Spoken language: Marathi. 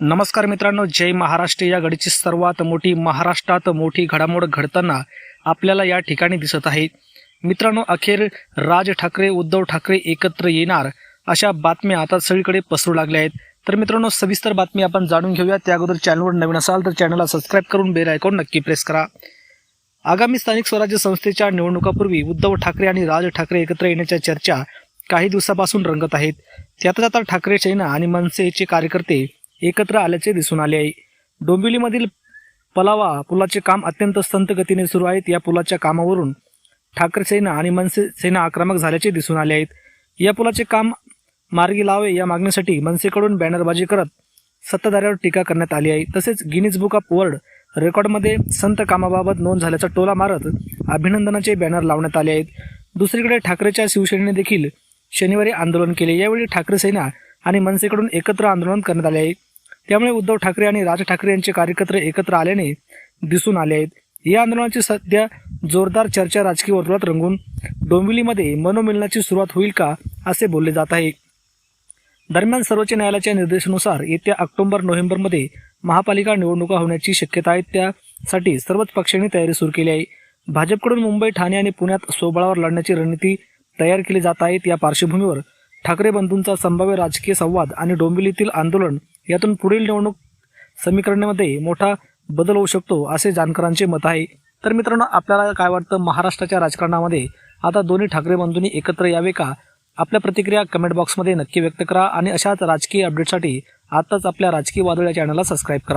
नमस्कार मित्रांनो जय महाराष्ट्र. या घडीची सर्वात मोठी महाराष्ट्रात मोठी घडामोड घडताना आपल्याला या ठिकाणी दिसत आहे. मित्रांनो अखेर राज ठाकरे उद्धव ठाकरे एकत्र येणार अशा बातम्या आता सगळीकडे पसरू लागल्या आहेत. तर मित्रांनो सविस्तर बातमी आपण जाणून घेऊया. त्या अगोदर चॅनलवर नवीन असाल तर चॅनलला सबस्क्राईब करून बेल आयकॉन नक्की प्रेस करा. आगामी स्थानिक स्वराज्य संस्थेच्या निवडणुकापूर्वी उद्धव ठाकरे आणि राज ठाकरे एकत्र येण्याच्या चर्चा काही दिवसापासून रंगत आहेत. त्यातच आता ठाकरे सेना आणि मनसेचे कार्यकर्ते एकत्र आल्याचे दिसून आले आहे. डोंबिवलीमधील पलावा पुलाचे काम अत्यंत संत गतीने सुरू आहेत. या पुलाच्या कामावरून ठाकरे सेना आणि मनसे सेना आक्रमक झाल्याचे दिसून आले आहेत. या पुलाचे काम मार्गी लावे या मागणीसाठी मनसेकडून बॅनरबाजी करत सत्ताधाऱ्यावर टीका करण्यात आली आहे. तसेच गिनीज बुक ऑफ वर्ल्ड रेकॉर्डमध्ये संत कामाबाबत नोंद झाल्याचा टोला मारत अभिनंदनाचे बॅनर लावण्यात आले आहेत. दुसरीकडे ठाकरेच्या शिवसेनेने देखील शनिवारी आंदोलन केले. यावेळी ठाकरे सेना आणि मनसेकडून एकत्र आंदोलन करण्यात आले आहे. त्यामुळे उद्धव ठाकरे आणि राज ठाकरे यांचे कार्यकर्ते एकत्र आल्याने दिसून आले आहेत. या आंदोलनाची सध्या जोरदार चर्चा राजकीय वर्तुळात रंगून डोंबिवलीमध्ये मनोमिलनाची सुरुवात होईल का असे बोलले जात आहे. दरम्यान सर्वोच्च न्यायालयाच्या निर्देशानुसार येत्या ऑक्टोबर नोव्हेंबरमध्ये महापालिका निवडणुका होण्याची शक्यता आहे. त्यासाठी सर्वच पक्षांनी तयारी सुरू केली आहे. भाजपकडून मुंबई ठाणे आणि पुण्यात सोबळावर लढण्याची रणनीती तयार केली जात आहेत या पार्श्वभूमीवर ठाकरे बंधूंचा संभाव्य राजकीय संवाद आणि डोंबिवलीतील आंदोलन यातून पुढील निवडणूक समीकरणामध्ये मोठा बदल होऊ शकतो असे जाणकारांचे मत आहे. तर मित्रांनो आपल्याला काय वाटतं? महाराष्ट्राच्या राजकारणामध्ये आता दोन्ही ठाकरे बंधूंनी एकत्र यावे का? आपल्या प्रतिक्रिया कमेंट बॉक्समध्ये नक्की व्यक्त करा आणि अशाच राजकीय अपडेटसाठी आत्ताच आपल्या राजकीय वादळ या चॅनलला सबस्क्राईब करा.